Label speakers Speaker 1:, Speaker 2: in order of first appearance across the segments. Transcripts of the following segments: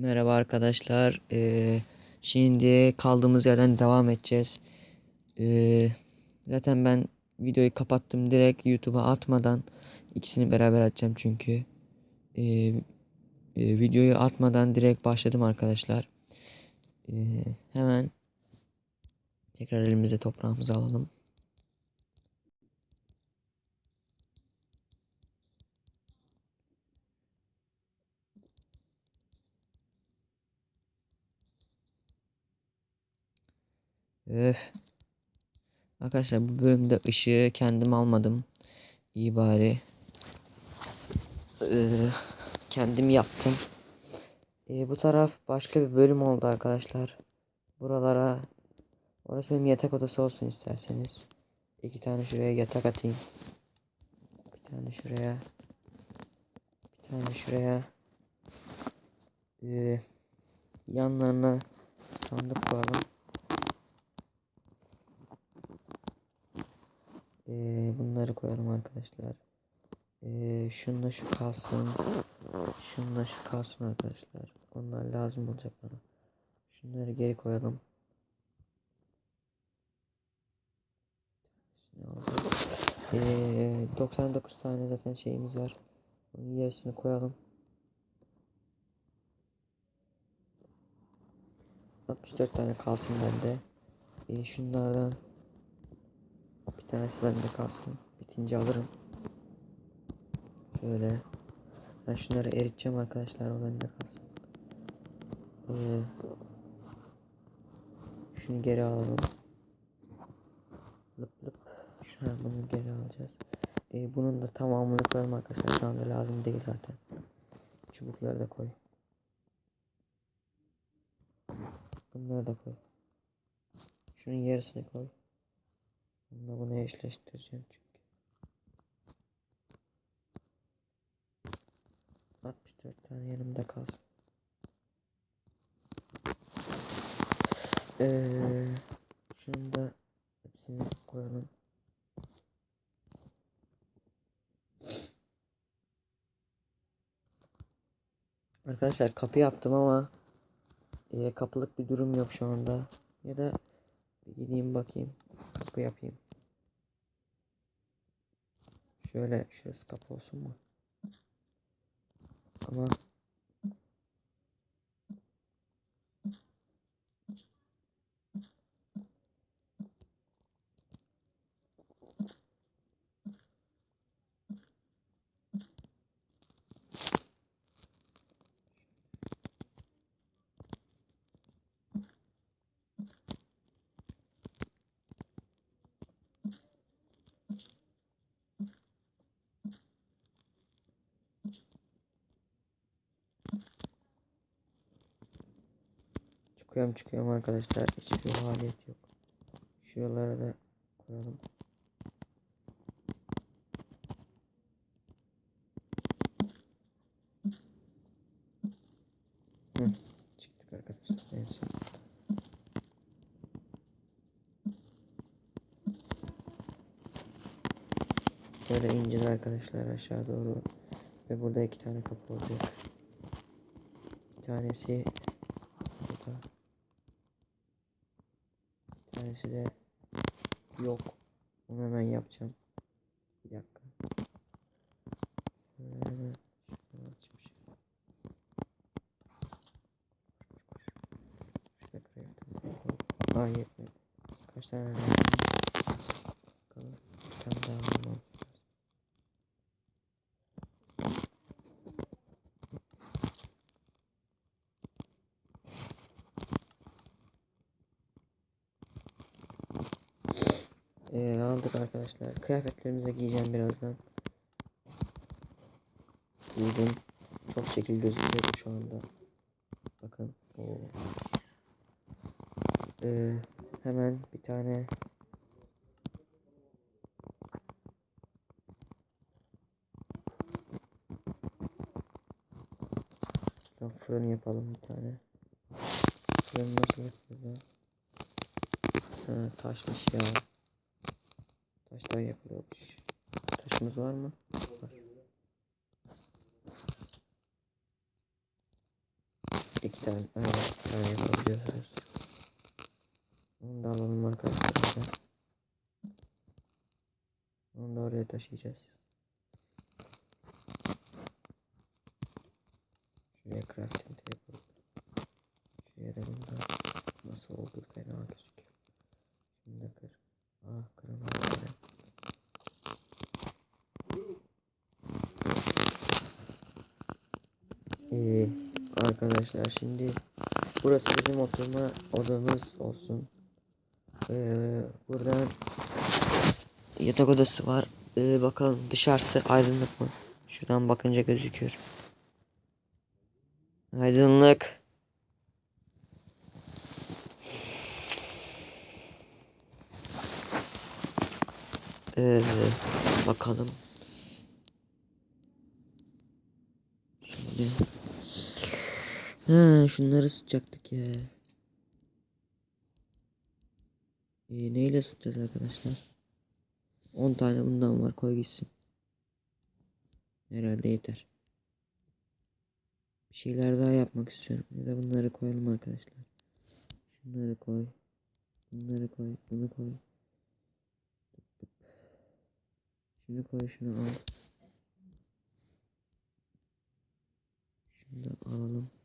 Speaker 1: Merhaba arkadaşlar. Ee, şimdi kaldığımız yerden devam edeceğiz. Ee, zaten ben videoyu kapattım direkt YouTube'a atmadan ikisini beraber atacağım çünkü. Ee, e, videoyu atmadan direkt başladım arkadaşlar. Ee, hemen tekrar elimize toprağımızı alalım. Öf. Arkadaşlar bu bölümde ışığı kendim almadım. İyi bari. Ee, kendim yaptım. Ee, bu taraf başka bir bölüm oldu arkadaşlar. Buralara orası benim yatak odası olsun isterseniz. İki tane şuraya yatak atayım. Bir tane şuraya. Bir tane şuraya. Ee, yanlarına sandık koyalım. Bunları koyalım arkadaşlar. Ee, şunla şu kalsın. Şunla şu kalsın arkadaşlar. Onlar lazım olacak bana. Şunları geri koyalım. Ee, 99 tane zaten şeyimiz var. Onun yarısını koyalım. 64 tane kalsın bende. Ee, şunlardan bir tanesi bende kalsın. Bitince alırım. Şöyle. Ben şunları eriteceğim arkadaşlar. O bende kalsın. Ee, şunu geri alalım. Lıp lıp. Şuna bunu geri alacağız. Ee, bunun da tamamını koyalım arkadaşlar. Şu anda lazım değil zaten. Çubukları da koy. Bunları da koy. Şunun yarısını koy. Bununla bunu eşleştireceğim çünkü. 64 tane yanımda kalsın. Ee, şunu da hepsini koyalım. Arkadaşlar kapı yaptım ama e, kapılık bir durum yok şu anda. Ya da gideyim bakayım. Kapı yapayım. Şöyle şurası kapı olsun mu? Ama çıkıyorum çıkıyorum arkadaşlar. Hiçbir faaliyet yok. Şuralara da koyalım. Hı, çıktık arkadaşlar. Neyse. Böyle ineceğiz arkadaşlar aşağı doğru. Ve burada iki tane kapı olacak. Bir tanesi burada. Tanesi de yok. Onu hemen yapacağım. Bir dakika. Şöyle hemen şunu açmış. Şurada kırayım. Aa yetmedi. Kaç tane lazım? Bakalım. Bir tane daha bulmam. Aldık arkadaşlar. Kıyafetlerimize giyeceğim birazdan. Giydim. Çok şekil gözüküyor şu anda. Bakın. Ee, hemen bir tane Şuradan fırın yapalım bir tane. Fırın nasıl yapılıyor? Ha, taşmış ya. Taştan yapılıyormuş. Taşımız var mı? Var. İki tane, aynen tane yapabiliyoruz. Onu da alalım arkadaşlar. Onu da oraya taşıyacağız. Şuraya crafting table. Şuraya da bunda nasıl olduğu fena gözüküyor. Şimdi kır. Ah kıramadım. Ee, arkadaşlar şimdi burası bizim oturma odamız olsun. Ee, buradan yatak odası var. Ee, bakalım dışarısı aydınlık mı? Şuradan bakınca gözüküyor. Aydınlık. Ee, bakalım. Şimdi. Ha, şunları ısıtacaktık ya. Ee, neyle ısıtacağız arkadaşlar? 10 tane bundan var koy gitsin. Herhalde yeter. Bir şeyler daha yapmak istiyorum. Ya da bunları koyalım arkadaşlar. Şunları koy. Bunları koy. Bunu koy. Şunu koy şunu al. Şunu da alalım.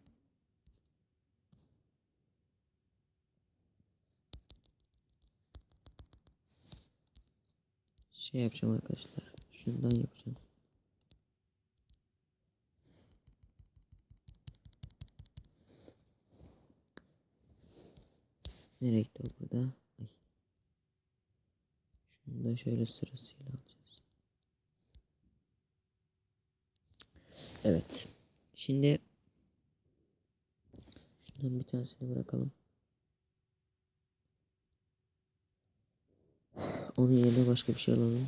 Speaker 1: Şey yapacağım arkadaşlar. Şundan yapacağım. Nereye gitti o burada? Ay. Şunu da şöyle sırasıyla alacağız. Evet. Şimdi şundan bir tanesini bırakalım. Onun yerine başka bir şey alalım.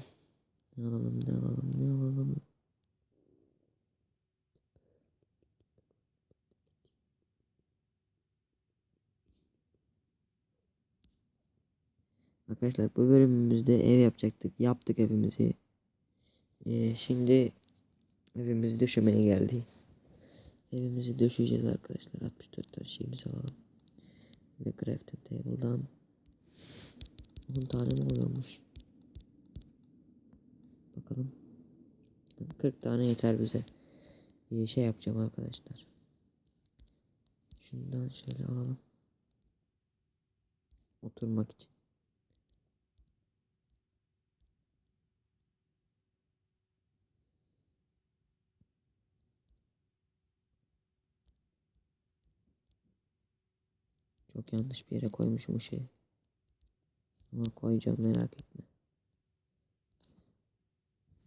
Speaker 1: Ne alalım, ne alalım, ne alalım. Arkadaşlar bu bölümümüzde ev yapacaktık. Yaptık evimizi. Ee, şimdi evimizi döşemeye geldi. Evimizi döşeyeceğiz arkadaşlar. 64 tane şeyimizi alalım. Ve crafting table'dan 10 tane mi oluyormuş? Bakalım. 40 tane yeter bize. Ee, şey yapacağım arkadaşlar. Şundan şöyle alalım. Oturmak için. Çok yanlış bir yere koymuşum ışığı. Ama koyacağım merak etme.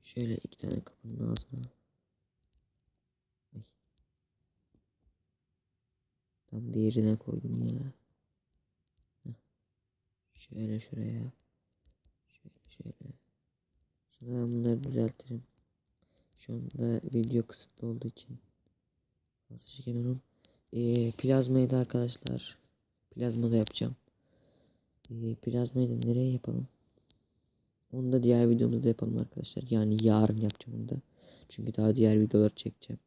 Speaker 1: Şöyle iki tane kapının ağzına. Tam diğerine koydum ya. Şöyle şuraya. Şöyle şöyle. Sonra ben bunları düzeltirim. Şu anda video kısıtlı olduğu için. Fazla çekemiyorum. Ee, plazmayı da arkadaşlar. Plazma da yapacağım. Ee, plazmayı nereye yapalım? Onu da diğer videomuzda yapalım arkadaşlar. Yani yarın yapacağım onu da. Çünkü daha diğer videoları çekeceğim.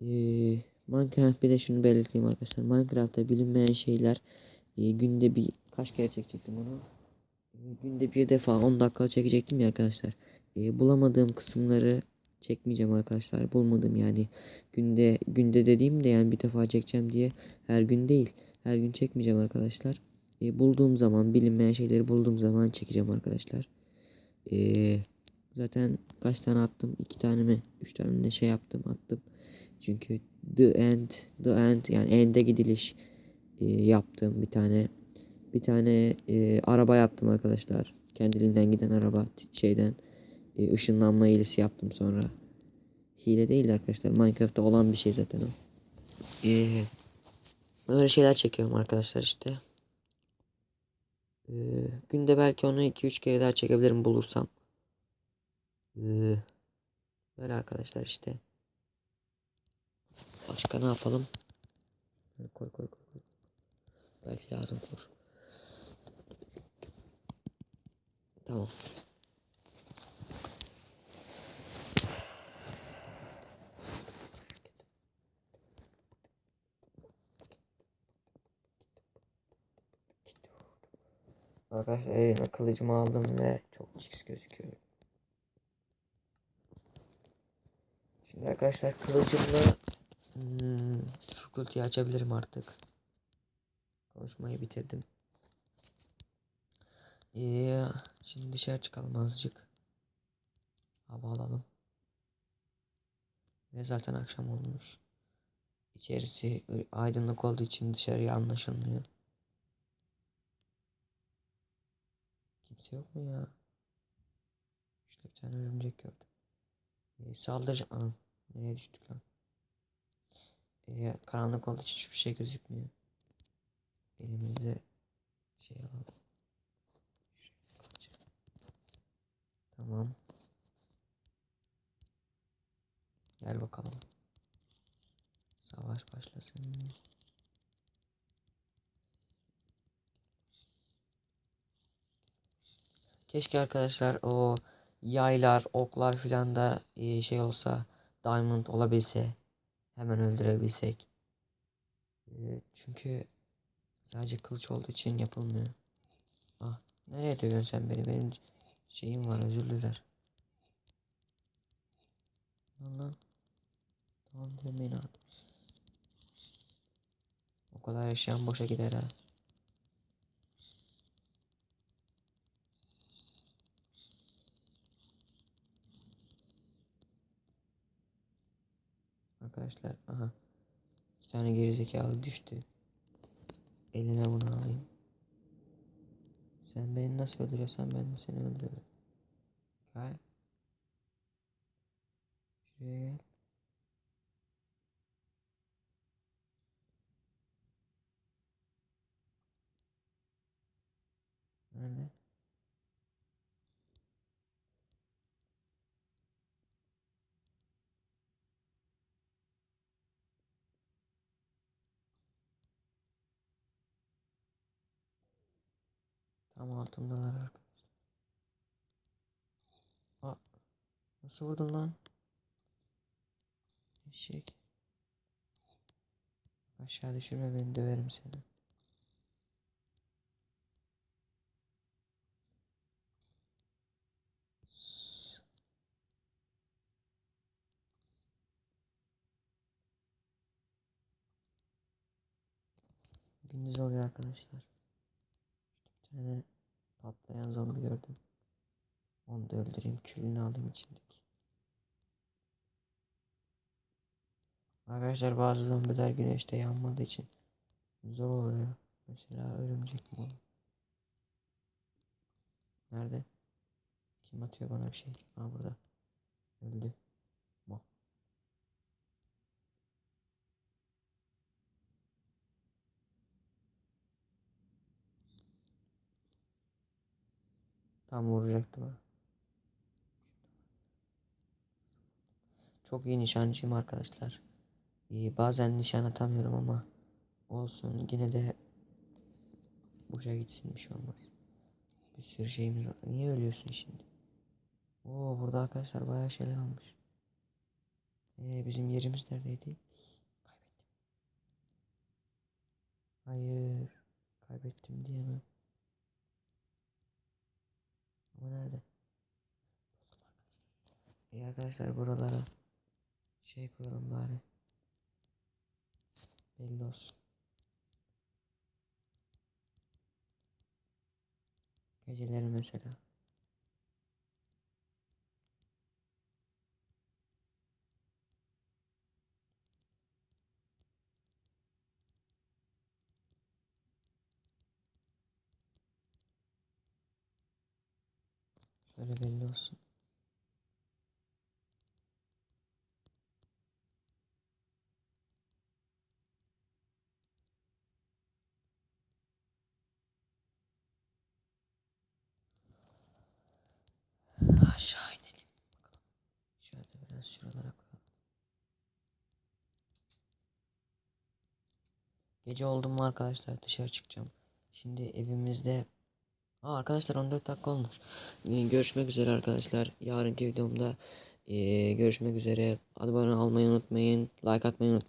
Speaker 1: Ee, Minecraft bir de şunu belirteyim arkadaşlar. Minecraft'ta bilinmeyen şeyler e, günde bir kaç kere çekecektim onu. Günde bir defa 10 dakika çekecektim ya arkadaşlar. E, bulamadığım kısımları çekmeyeceğim arkadaşlar. Bulmadım yani. Günde günde dediğim de yani bir defa çekeceğim diye her gün değil. Her gün çekmeyeceğim arkadaşlar. E, bulduğum zaman bilinmeyen şeyleri bulduğum zaman çekeceğim arkadaşlar. E, zaten kaç tane attım? iki tane mi? Üç tane mi şey yaptım attım. Çünkü the end the end yani end'e gidiliş e, yaptım bir tane. Bir tane e, araba yaptım arkadaşlar. Kendiliğinden giden araba şeyden e, ışınlanma hilesi yaptım sonra. Hile değil arkadaşlar. Minecraft'ta olan bir şey zaten o. E, böyle şeyler çekiyorum arkadaşlar işte. Ee, günde belki onu 2-3 kere daha çekebilirim bulursam. Ee, böyle arkadaşlar işte. Başka ne yapalım? Koy koy koy koy. Belki lazım olur. Tamam. Arkadaşlar elime kılıcımı aldım ve çok çiks gözüküyor. Şimdi arkadaşlar kılıcımla hmm, difficulty'yi açabilirim artık. Konuşmayı bitirdim. Ee, şimdi dışarı çıkalım azıcık. Hava alalım. Ve zaten akşam olmuş. İçerisi aydınlık olduğu için dışarıya anlaşılmıyor. Kimse yok mu ya? İşte bir tane örümcek gördüm. Ee, saldıracağım. Nereye düştük lan? Ee, karanlık olduğu için hiçbir şey gözükmüyor. Elimizde şey alalım. Tamam. Gel bakalım. Savaş başlasın. Keşke arkadaşlar o yaylar, oklar filan da e, şey olsa, diamond olabilse, hemen öldürebilsek. E, çünkü sadece kılıç olduğu için yapılmıyor. Ah, nereye dövüyorsun sen beni? Benim şeyim var, özür diler. Lan lan. Tamam demeyin abi. O kadar eşyan boşa gider ha. Arkadaşlar aha. İki tane gerizekalı düştü. Eline bunu alayım. Sen beni nasıl öldürüyorsan ben de seni öldürürüm. Gel. Şuraya gel. Nerede? Tam altımdalar arkadaşlar. Aa, nasıl vurdun lan? Eşek. Aşağı düşürme beni döverim seni. Gündüz oluyor arkadaşlar. Bir tane patlayan zombi gördüm. Onu da öldüreyim. Külünü alayım içindeki. Arkadaşlar bazı zombiler güneşte yanmadığı için zor oluyor. Mesela örümcek mi? Nerede? Kim atıyor bana bir şey? Ha burada. Öldü. Mal. Tam vuracaktım ha. Çok iyi nişancıyım arkadaşlar. Ee, bazen nişan atamıyorum ama olsun yine de boşa gitsin bir şey olmaz. Bir sürü şeyimiz var. Niye ölüyorsun şimdi? Oo burada arkadaşlar bayağı şeyler olmuş. Ee, bizim yerimiz neredeydi? Kaybettim. Hayır. Kaybettim diyemem. Ama nerede? İyi arkadaşlar buralara şey koyalım bari. Belli olsun. Geceleri mesela. Şöyle belli olsun. Aşağı inelim. Bakalım. Şöyle biraz şuralara koyalım. Gece oldu mu arkadaşlar dışarı çıkacağım. Şimdi evimizde Aa, arkadaşlar 14 dakika olmuş. Ee, görüşmek üzere arkadaşlar. Yarınki videomda ee, görüşmek üzere. Abone olmayı unutmayın. Like atmayı unutmayın.